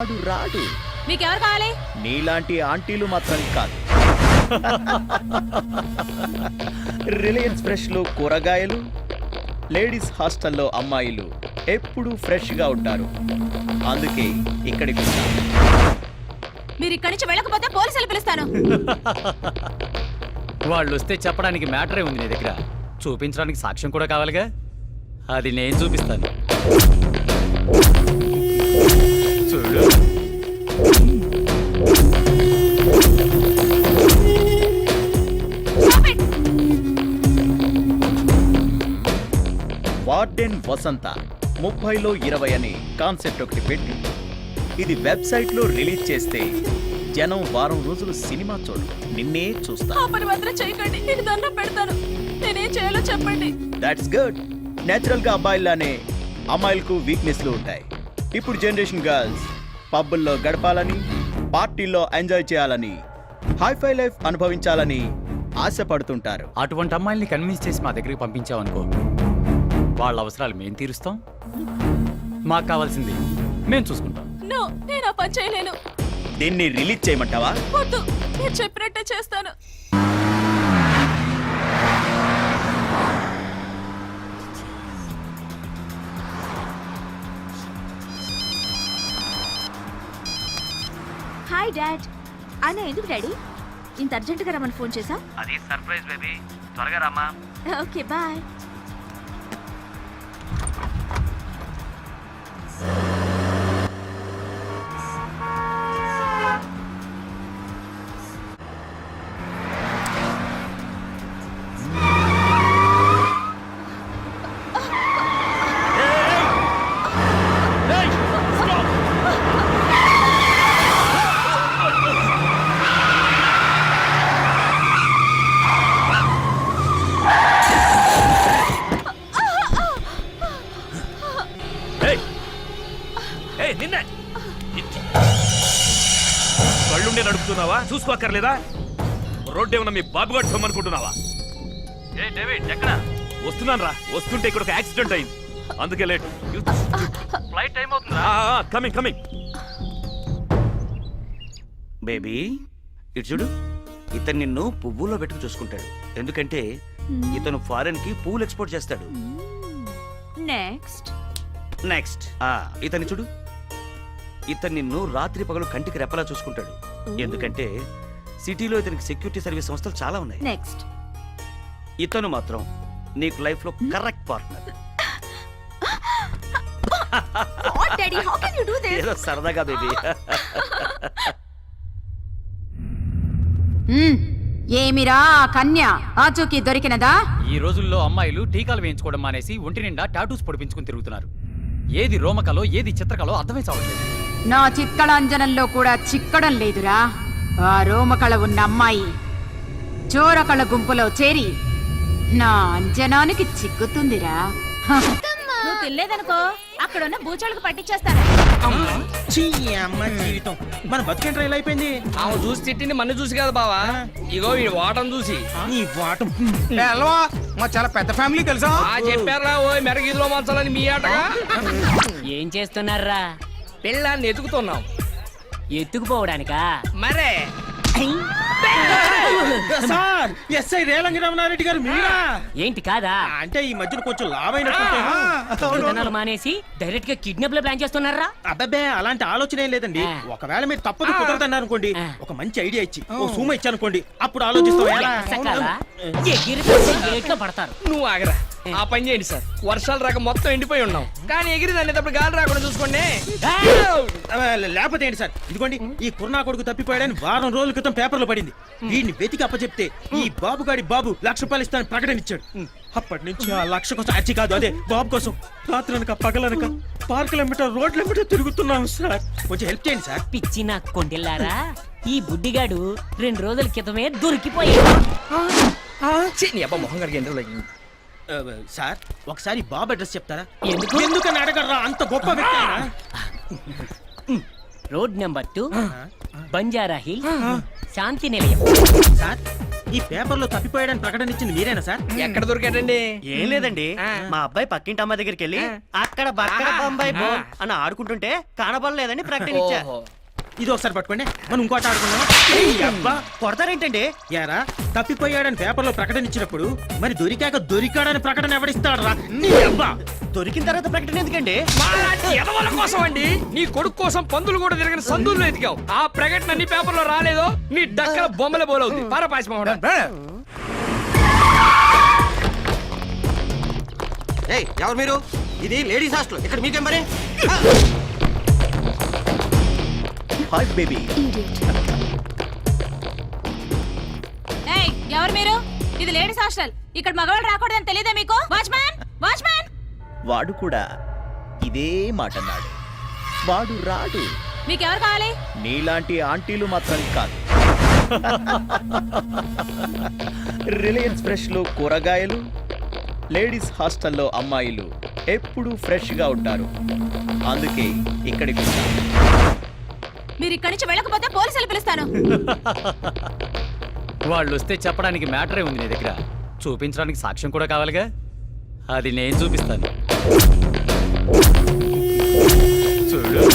రాడు రాడు. మీకెవరు కావాలి? నీలాంటి ఆంటీలు మాత్రం కాదు. రిలయన్స్ ఫ్రెష్లో కూరగాయలు లేడీస్ హాస్టల్లో అమ్మాయిలు ఎప్పుడూ ఫ్రెష్గా ఉంటారు. అందుకే ఇక్కడికి వచ్చాను. మీరు ఇక్కడి నుంచి వెళ్ళకపోతే పోలీసులు పిలుస్తాను. వాళ్ళు వస్తే చెప్పడానికి మ్యాటరే ఉంది నీ దగ్గర. చూపించడానికి సాక్ష్యం కూడా కావాలిగా? అది నేను చూపిస్తాను. వసంత ముప్పైలో ఇరవై అని కాన్సెప్ట్ ఒకటి పెట్టి ఇది వెబ్సైట్లో రిలీజ్ చేస్తే జనం వారం రోజులు సినిమా చూడు నిన్నే చూస్తా. ఆ పని మాత్రం చేయకండి. నేను దండం పెడతాను. నేనేం చేయాలో చెప్పండి. దాట్స్ గుడ్ నేచురల్గా అబ్బాయిలానే అమ్మాయిలకు వీక్నెస్లు ఉంటాయి. ఇప్పుడు జనరేషన్ గర్ల్స్ పబ్బుల్లో గడపాలని పార్టీల్లో ఎంజాయ్ చేయాలని హైఫై లైఫ్ అనుభవించాలని ఆశపడుతుంటారు. అటువంటి అమ్మాయిల్ని కన్విన్స్ చేసి మా దగ్గరికి పంపించావనుకో వాళ్ళ అవసరాలు మేము తీరుస్తాం. మాకు కావాల్సింది మేము చూసుకుంటాం. నో నేను ఆ పని చేయలేను. దీన్ని రిలీజ్ చేయమంటావా? వద్దు మీరు చెప్పినట్టే చేస్తాను. హాయ్ డాడ్ అన్న ఎందుకు డాడీ? ఇంత అర్జెంటుగా రమ్మని ఫోన్ చేసా అది సర్ప్రైజ్ బేబీ. త్వరగా రామా ఓకే బాయ్. చూసుకోక్కర్లేదా రోడ్డు ఏమన్నా మీ ఏ డేవిడ్ ఎక్కడ? వస్తున్నాను రా వస్తుంటే ఇక్కడ ఒక యాక్సిడెంట్ అయింది. అందుకే లేట్. ఫ్లైట్ టైం అవుతుందా కమింగ్ కమింగ్. బేబీ ఇటు చూడు. ఇతను నిన్ను పువ్వుల్లో పెట్టుకు చూసుకుంటాడు. ఎందుకంటే ఇతను ఫారెన్కి పువ్వులు ఎక్స్పోర్ట్ చేస్తాడు. నెక్స్ట్ నెక్స్ట్ ఆ ఇతన్ని చూడు. ఇతను నిన్ను రాత్రి పగలు కంటికి రెప్పలా చూసుకుంటాడు. ఎందుకంటే సిటీలో ఇతనికి సెక్యూరిటీ సర్వీస్ సంస్థలు చాలా ఉన్నాయి. నెక్స్ట్. ఇతను మాత్రం నీకు లైఫ్లో correct partner. What daddy how can you do this ఏదో సరదాగా బేబీ ఏమిరా ఆ కన్య? ఆచూకీ దొరికినదా? ఈ రోజుల్లో అమ్మాయిలు టీకాలు వేయించుకోవడం మానేసి ఒంటి నిండా టాటూస్ పొడిపించుకుని తిరుగుతున్నారు. ఏది రోమకలో ఏది చిత్రకలో అర్థమై చావట్లేదు. నా చిత్కళాంజనంలో కూడా చిక్కడం లేదురా. ఆ రోమకళ ఉన్న అమ్మాయి చోరకళ గుంపులో చేరి నా అంజనానికి చిక్కుతుందిరా. హ. నువ్వు తినలేదనుకో అక్కడ ఉన్న బూచోళ్ళకి పట్టించేస్తాను చీ అమ్మ జీవితం. మన బతుకేంట్రా ఇలా అయిపోయింది? ఆమె చూసి తిట్టింది మన్ను చూసి కదా బావా. ఇగో ఈ వాటం చూసి. నీ వాటం. హలో మా చాలా పెద్ద ఫ్యామిలీ తెలుసా? ఆ చెప్పారా ఓ మెరగీదులో మంచాలని మీ ఆటగా. ఏం చేస్తున్నారా పిల్లాన్ని ఎతుకుతున్నాం ఎత్తుకుపోవడానికా? మరే. సార్ ఎస్ఐ రేలంగి రమణారెడ్డి గారు మీరా? ఏంటి కాదా? అంటే ఈ మధ్యన కొంచెం విధానాలు మానేసి డైరెక్ట్గా కిడ్నాప్లో ప్లాన్ చేస్తున్నారా? అబ్బబ్బే అలాంటి ఆలోచన ఏం లేదండి. ఒకవేళ మీరు తప్పదు కుదరదన్నారు అనుకోండి. ఒక మంచి ఐడియా ఇచ్చి ఓ సూమ ఇచ్చానుకోండి అప్పుడు ఆలోచిస్తాం పడతారు. నువ్వు ఆగరా. ఆ పని చేయండి సార్. వర్షాలు రాక మొత్తం ఎండిపోయి ఉన్నాం. కానీ ఎగిరి దాన్ని గాలి రాకుండా చూసుకోండి. లేకపోతే ఏంటి సార్? ఇదిగోండి ఈ కుర్నా కొడుకు తప్పిపోయాడని వారం రోజుల క్రితం పేపర్లో పడింది. వీడిని వెతికి అప్పచెప్తే ఈ బాబు గాడి బాబు లక్ష రూపాయలు ఇస్తానని ప్రకటన ఇచ్చాడు. అప్పటి నుంచి ఆ లక్ష కోసం అచ్చి కాదు అదే బాబు కోసం. రాత్రనక పగలనక పార్కులెంబట రోడ్లెంబట తిరుగుతున్నాం సార్. కొంచెం హెల్ప్ చేయండి సార్. పిచ్చి నా కొండెల్లారా? ఈ బుడ్డిగాడు రెండు రోజుల క్రితమే దొరికిపోయాడు. అబ్బా మొహం కడిగి సార్ ఒకసారి బాబు అడ్రస్ చెప్తారా ఎందుకు? ఎందుకని అడగరా అంత గొప్ప వ్యక్తి? Road number two Banjara hill Shanti Nilayam sir ఈ పేపర్లో తప్పిపోయాడని ప్రకటన ఇచ్చింది మీరేనా సార్ ఎక్కడ దొరికాడండి ఏం లేదండి. మా అబ్బాయి పక్కింటి అమ్మాయి దగ్గరికి వెళ్ళి. అక్కడ బక్కడ. బొంబాయి అని ఆడుకుంటుంటే కనబడలేదని ప్రకటన ఇచ్చా. ఇది ఒకసారి పట్టుకోండి. మనం ఇంకోటి ఆడుకుందాం ఏయ్ అబ్బా కొడతారేంటండి? యారా తప్పిపోయాడని పేపర్లో ప్రకటన ఇచ్చినప్పుడు మరి దొరికాక దొరికాడని ప్రకటన ఎవడిస్తాడు రా నీ అబ్బా! దొరికిన తర్వాత ప్రకటన ఎందుకండి? ఎదవల కోసం అండి. నీ కొడుకు కోసం పందులు కూడా తిరిగిన సందుల్లో ఎతికావు. ఆ ప్రకటన నీ పేపర్లో రాలేదో? నీ డక్కల బొమ్మల బోలవుద్ది పరపాసి ఎవరు మీరు? ఇది లేడీస్ హాస్టల్. ఇక్కడ మీకేం పని? Hi baby. ఏయ్ ఎవరు మీరు? ఇది లేడీస్ హాస్టల్. ఇక్కడ మగవాళ్ళు రాకూడదని తెలియదా మీకు? వాచ్మ్యాన్! వాచ్మ్యాన్! వాడు కూడా ఇదే మాట అన్నాడు వాడు రాడు. మీకు ఎవరు కావాలి? నీలాంటి ఆంటీలు మాత్రం కాదు. రిలయన్స్ ఫ్రెష్లో కూరగాయలు లేడీస్ హాస్టల్లో అమ్మాయిలు ఎప్పుడూ ఫ్రెష్గా ఉంటారు. అందుకే ఇక్కడికి. మీరు ఇక్కడి నుంచి వెళ్ళకపోతే పోలీసులు పిలుస్తాను. వాళ్ళు వస్తే చెప్పడానికి మ్యాటరే ఉంది నీ దగ్గర. చూపించడానికి సాక్ష్యం కూడా కావాలిగా? అది నేను చూపిస్తాను. చూడు.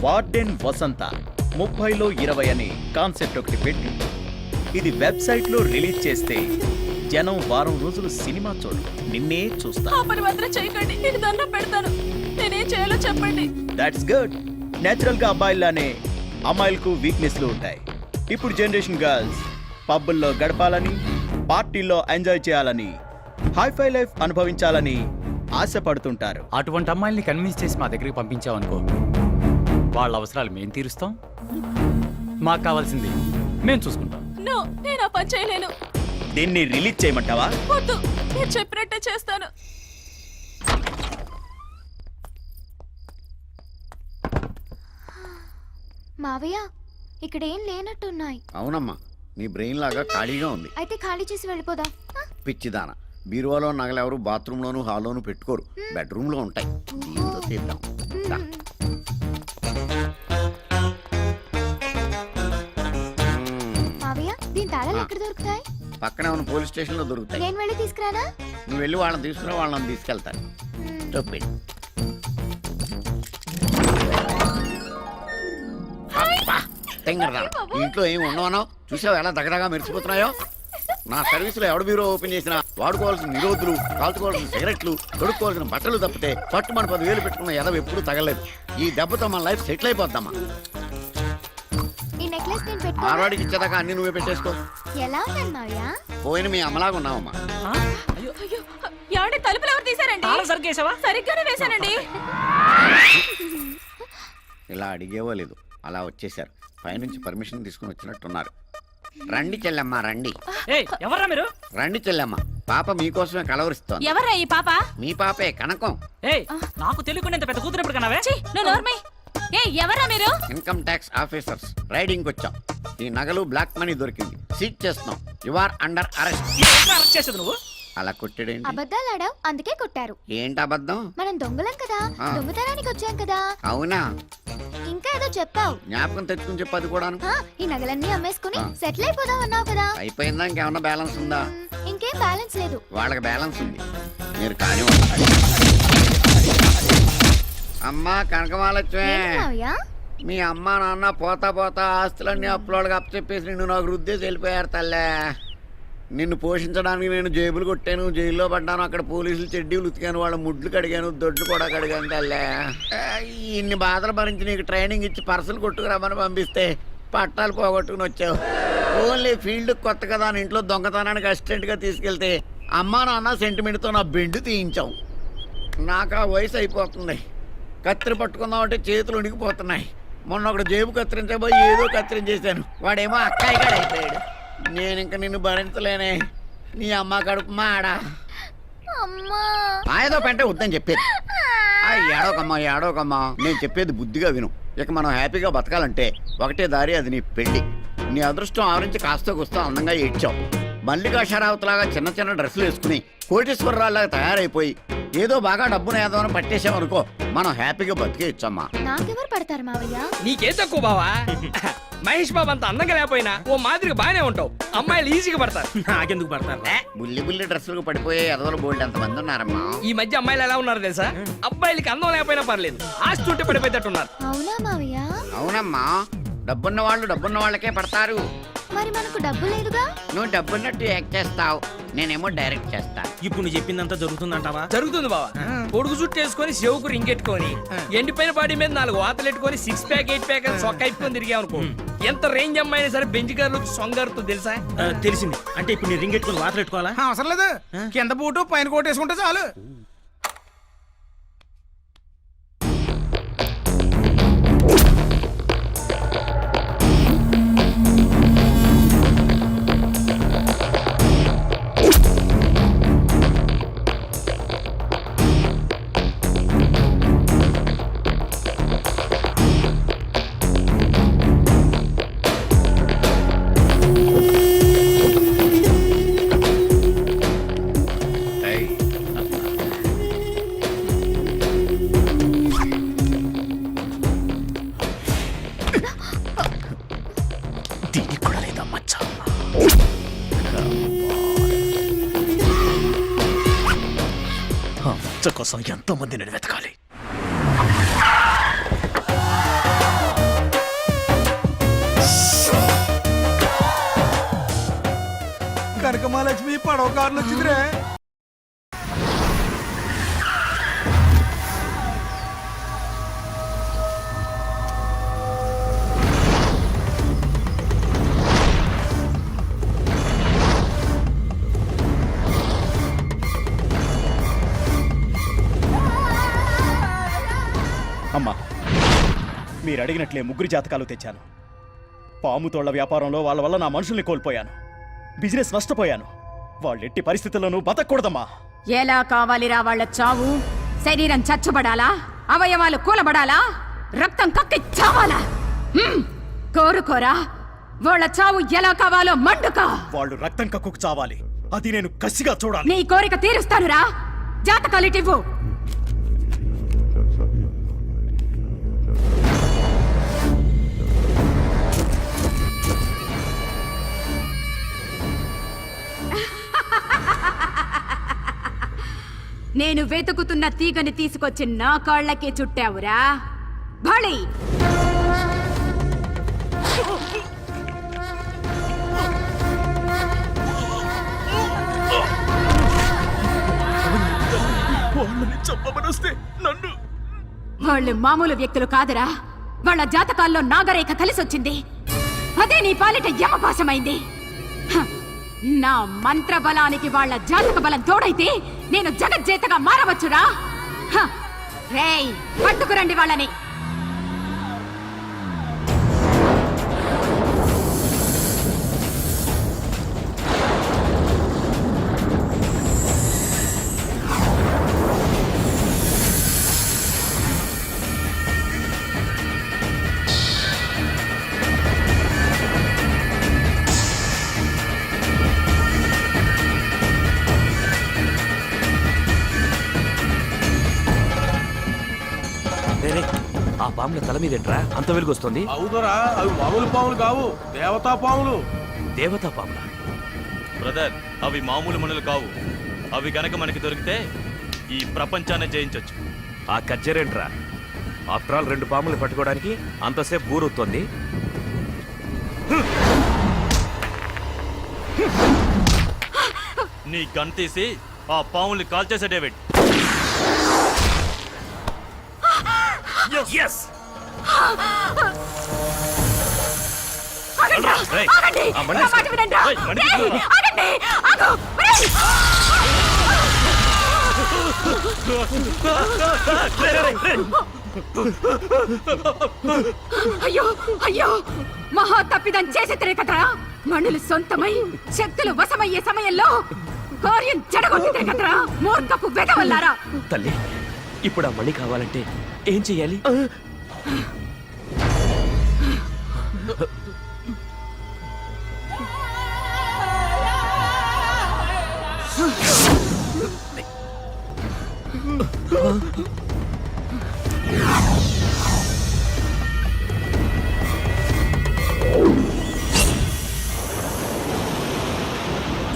వార్డెన్ వసంత ముప్పైలో ఇరవై అని కాన్సెప్ట్ ఒకటి పెట్టి. ఇది వెబ్సైట్లో రిలీజ్ చేస్తే జనం వారం రోజులు సినిమా చూడు నిన్నే చూస్తా. ఆ పని మాత్రం చేయకండి. నేను దండం పెడతాను. నేనేం చేయాలో చెప్పండి. దాట్స్ గుడ్ నేచురల్గా అబ్బాయిలానే అమ్మాయిలకు వీక్నెస్లు ఉంటాయి. ఇప్పుడు జనరేషన్ గర్ల్స్ పబ్బుల్లో గడపాలని పార్టీల్లో ఎంజాయ్ చేయాలని హైఫై లైఫ్ అనుభవించాలని ఆశపడుతుంటారు. అటువంటి అమ్మాయిల్ని కన్విన్స్ చేసి మా దగ్గరికి పంపించావనుకో వాళ్ళ అవసరాలు మేము తీరుస్తాం. మాకు కావాల్సింది మేము చూసుకుంటాం. నో నేను ఆ పని చేయలేను. దీన్ని రిలీజ్ చేయమంటావా? వద్దు మీరు చెప్పినట్టే చేస్తాను. మావయ్య ఇక్కడ ఏం లేనట్టున్నాయి. అవునమ్మా నీ బ్రెయిన్ లాగా ఖాళీగా ఉంది. అయితే ఖాళీ చేసి వెళ్ళిపోదాం. పిచ్చిదాన బీరువాలో నగలెవరు బాత్రూంలోను హాల్లోను పెట్టుకోరు. బెడ్రూమ్లో ఉంటాయి. దీంతో తీద్దాం. తాళాలు ఎక్కడ దొరుకుతాయి? పక్కనే ఉన్న పోలీస్ స్టేషన్లో దొరుకుతాయి. నేను వెళ్ళి తీసుకురానా? నువ్వు వెళ్ళి వాళ్ళని తీసుకురా వాళ్ళని తీసుకెళ్తాను. చెప్పి. ఇంట్లో ఏమి ఉండవనో? చూసావు ఎలా దగదగా మెరిసిపోతున్నాయో? నా సర్వీసులో ఎవడ బ్యూరో ఓపెన్ చేసినా వాడుకోవాల్సిన నిరోధులు కాల్చుకోవాల్సిన సిగరెట్లు కొడుకోవాల్సిన బట్టలు తప్పితే పట్టు మన పదివేలు పెట్టుకున్న ఎదవ ఎప్పుడూ తగలేదు ఈ దెబ్బతో మన లైఫ్ సెటిల్ అయిపోద్దమ్మా. మార్వాడికి ఇచ్చేదాకా అన్ని నువ్వే పెట్టేసుకో. ఎలా ఉన్నాను మావయ్య? పోయిన మీ అమ్మలాగా ఉన్నావమ్మా. అయ్యో ఏమండి తలుపులు ఎవరు తీసారండి తాళం సరిగేసావా సరిగ్గానే వేశానండి. ఇలా అడిగేవో లేదు. అలా వచ్చేసారు పైనుంచి పర్మిషన్ తీసుకుని వచ్చినట్టున్నారు. రండి చెల్లెమ్మ రండి. ఏయ్ ఎవర్రా మీరు? రండి చెల్లెమ్మ. పాప మీకోసమే కలవరిస్తోంది. ఎవర్రా ఈ పాప? మీ పాపే కనకం. ఏయ్ నాకు తెలియకుండా ఇంత పెద్ద కూతురు ఎప్పుడు కన్నావే ఛీ, నువ్వు నోర్మై. ఏ ఎవర్రా మీరు? Income tax officers. రైడింగ్ వచ్చాం. ఈ నగలు బ్లాక్ మనీ దొరికింది. సీట్ చేస్తున్నాం. You are under arrest arrest చేసేది నువ్వు? అలా కొట్టాడేంటి? అబద్ధాలు ఆడావు అందుకే కొట్టారు. ఏంటి అబద్ధం? మనం దొంగలం కదా. దొంగతనానికి వచ్చాం కదా. అవునా? ఇంకా ఏదో చెప్పావు. జ్ఞాపకం తెచ్చుకుని చెప్పది కూడాను. ఆ, ఈ నగలన్నీ అమ్మేసుకుని. సెటిల్ అయిపోదాం అన్నావు కదా. అయిపోయిందా? ఇంకేమన్నా బ్యాలెన్స్ ఉందా? ఇంకేం బ్యాలెన్స్ లేదు. వాళ్ళకి బ్యాలెన్స్ ఉంది. మీరు కానీ అమ్మా మావయ్య? మీ అమ్మ నాన్న పోతా పోతా ఆస్తులన్నీ అప్పులోళ్ళకి అప్పచెప్పేసి నిన్ను నాకు రుద్దేసి వెళ్ళిపోయారు తల్లే. నిన్ను పోషించడానికి నేను జేబులు కొట్టాను జైల్లో పడ్డాను అక్కడ పోలీసులు చెడ్డీలు ఉతికాను వాళ్ళ ముడ్లు కడిగాను దొడ్లు కూడా కడిగాను తల్లే. ఇన్ని బాధలు భరించి నీకు ట్రైనింగ్ ఇచ్చి పర్సలు కొట్టుకురామని పంపిస్తే పట్టాలు పోగొట్టుకుని వచ్చావు. ఓన్లీ ఫీల్డ్ కొత్త కదా అని ఇంట్లో దొంగతనానికి అసిస్టెంట్గా తీసుకెళ్తే అమ్మా నాన్న సెంటిమెంట్తో నా బెండు తీయించావు. నాకు ఆ వయసు అయిపోతుంది. కత్తిరి పట్టుకుందామంటే చేతులు ఉనికిపోతున్నాయి. మొన్న ఒకడు జేబు కత్తిరించబోయి ఏదో కత్తిరించేశాను వాడేమో అక్కాయి కాడ అయిపోయాడు. నేను ఇంక నిన్ను భరించలేనే. నీ అమ్మ కడుపు మాడా. అమ్మా. ఏదో పెంట వద్దని చెప్పేది. ఆ, ఏడవకమ్మా ఏడవకమ్మా నేను చెప్పేది బుద్ధిగా విను. ఇక మనం హ్యాపీగా బతకాలంటే ఒకటే దారి అది నీ పెళ్ళి. నీ అదృష్టం ఆవరించి కాస్త కూస్తా అందంగా ఏడ్చావు. మల్లికా షరావత్ లాగా చిన్న చిన్న డ్రెస్సులు వేసుకుని కోటేశ్వరరావులాగా తయారైపోయి ఏదో బాగా డబ్బును ఏదో పట్టేసామనుకో మనం హ్యాపీగా బతికేయచ్చమ్మా నాకెవరు పడతారు మావయ్య? నీకేం తక్కువ బావా? మహేష్ బాబు అంత అందంగా లేకపోయినా ఓ మాదిరిగా బాగానే ఉంటావు. అమ్మాయిలు ఈజీగా పడతారు. నాకెందుకు పడతారు? బుల్లి బుల్లి డ్రెస్సులకు పడిపోయే ఎదవల బోల్డ్ ఎంతమంది ఉన్నారమ్మా? ఈ మధ్య అమ్మాయిలు ఎలా ఉన్నారు తెలుసా? అబ్బాయిలకి అందం లేకపోయినా పర్లేదు. ఆస్తి ఉంటే పడిపోయేటట్టున్నారు. అవునా మావయ్య? అవునమ్మా. డబ్బున్న వాళ్ళు డబ్బున్న వాళ్ళకే పడతారు. మరి మనకు డబ్బు లేదుగా? నువ్వు డబ్బున్నట్టు యాక్ట్ చేస్తావు. నేనేమో డైరెక్ట్ చేస్తా. ఇప్పుడు నువ్వు చెప్పిందంతా జరుగుతుందంటావా? జరుగుతుంది బావా. పొడుగు చుట్టూ వేసుకొని చెవుకు రింగెట్టుకొని ఎండిపోయిన బాడీ మీద నాలుగు వాతలు ఎట్టుకొని సిక్స్ ప్యాక్ ఎయిట్ ప్యాక్ అని సొక్క ఇప్పుకొని తిరిగామనుకో ఎంత రేంజ్ అమ్మాయినా సరే బెంచ్ కార్లు సొంగారుతో తెలుసా? తెలిసింది. అంటే ఇప్పుడు నీ రింగ్ ఎట్టుకుని వాతలు పెట్టుకోవాలా అవసరం లేదు. కింద బూటు పైన కోట్ వేసుకుంటే చాలు. కనకమాలక్ష్మి పడవ కార్లు వచ్చిందిరే. అమ్మా మీరు అడిగినట్లే ముగ్గురు జాతకాలు తెచ్చాను. పాము తోళ్ళ వ్యాపారంలో వాళ్ళ వల్ల నా మనుషుల్ని కోల్పోయాను. బిజినెస్ నష్టపోయాను. వాళ్ళు ఎట్టి పరిస్థితుల్లోనూ బతకూడదమ్మా. ఎలా కావాలిరా వాళ్ళ చావు? శరీరం చచ్చుబడాలా? అవయవాలు కూలబడాలా? రక్తం కక్కి చావాలా? హ్మ్. కోరుకోరా. వాళ్ళ చావు ఎలా కావాలో మండుకో. వాళ్ళు రక్తం కక్కుకు చావాలి. అది నేను కసిగా చూడాలి. నీ కోరిక తీరుస్తానురా. జాతకాలిటివ్వు నేను వెతుకుతున్న తీగని తీసుకొచ్చి నా కాళ్ళకే చుట్టావురా? భళి! నన్ను వాళ్ళు మామూలు వ్యక్తులు కాదురా. వాళ్ళ జాతకాల్లో నాగరేఖ కలిసొచ్చింది. అదే నీ పాలిట యమపాశమైంది! నా మంత్ర బలానికి వాళ్ళ జాతక బలం తోడైతే నేను జగజ్జేతగా మారవచ్చురా హ! రేయ్ పట్టుకురండి వాళ్ళని మీదేంట్రా? అంత వెలుగొస్తుంది? అవుదరా అవి మామూలు పాములు కావు దేవతా పాములు. దేవతా పాముల? బ్రదర్ అవి మామూలు మనులు కావు. అవి గనక మనకి దొరికితే ఈ ప్రపంచాన్ని జయించొచ్చు. ఆ కజ్జరేంట్రా? ఆఫ్టర్ ఆల్ రెండు పాములు పట్టుకోవడానికి అంతసేపు బూరొత్తుంది నీ గన్ తీసి ఆ పాముల్ని కాల్ చేసే డేవిడ్. ఎస్ ఆగండి! నా మాట. ఆగండి! ఆగు! అయ్యో అయ్యో. మహా తప్పిదం చేసి కదరా. మణులు సొంతమై శక్తులు వశమయ్యే సమయంలో కార్యం చెడగొట్టితే కదరా. మూర్ఖపు వెగవల్లారా తల్లి ఇప్పుడు ఆ మణి కావాలంటే ఏం చెయ్యాలి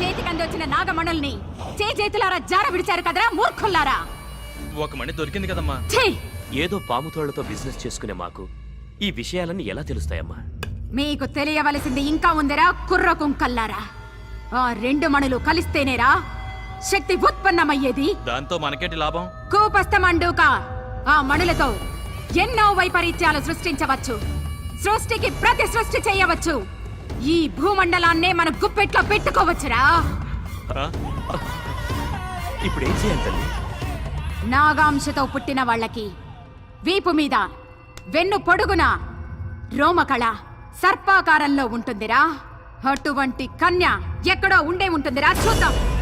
చేతికంది వచ్చిన నాగమణుల్ని చే చేతులారా జార విడిచారు కదరా మూర్ఖుల్లారా? ఒక మణి దొరికింది కదమ్మా. ఛీ! ఏదో పాముతోళ్ళతో బిజినెస్ చేసుకునే మాకు ఈ విషయాలన్నీ ఎలా తెలుస్తాయమ్మా? మీకు తెలియవలసింది ఇంకా ఉందిరా కుర్ర కుంకల్లారా. ఆ రెండు మణులు కలిస్తేనేరా శక్తి ఉత్పన్నమయ్యేది. దాంతో మనకేంటి లాభం? కూపస్థమండూక ఆ మణులతో ఎన్నో వైపరీత్యాలు సృష్టించవచ్చు. సృష్టికి ప్రతి సృష్టి చేయవచ్చు. ఈ భూమండలాన్నే మన గుప్పెట్లో పెట్టుకోవచ్చురా. ఇప్పుడు ఏం చేయాలి తల్లి? నాగాంశతో పుట్టిన వాళ్ళకి వీపు మీద వెన్ను పొడుగున రోమకళ. సర్పాకారంలో ఉంటుందిరా. అటువంటి కన్య ఎక్కడో ఉండే ఉంటుందిరా. చూద్దాం.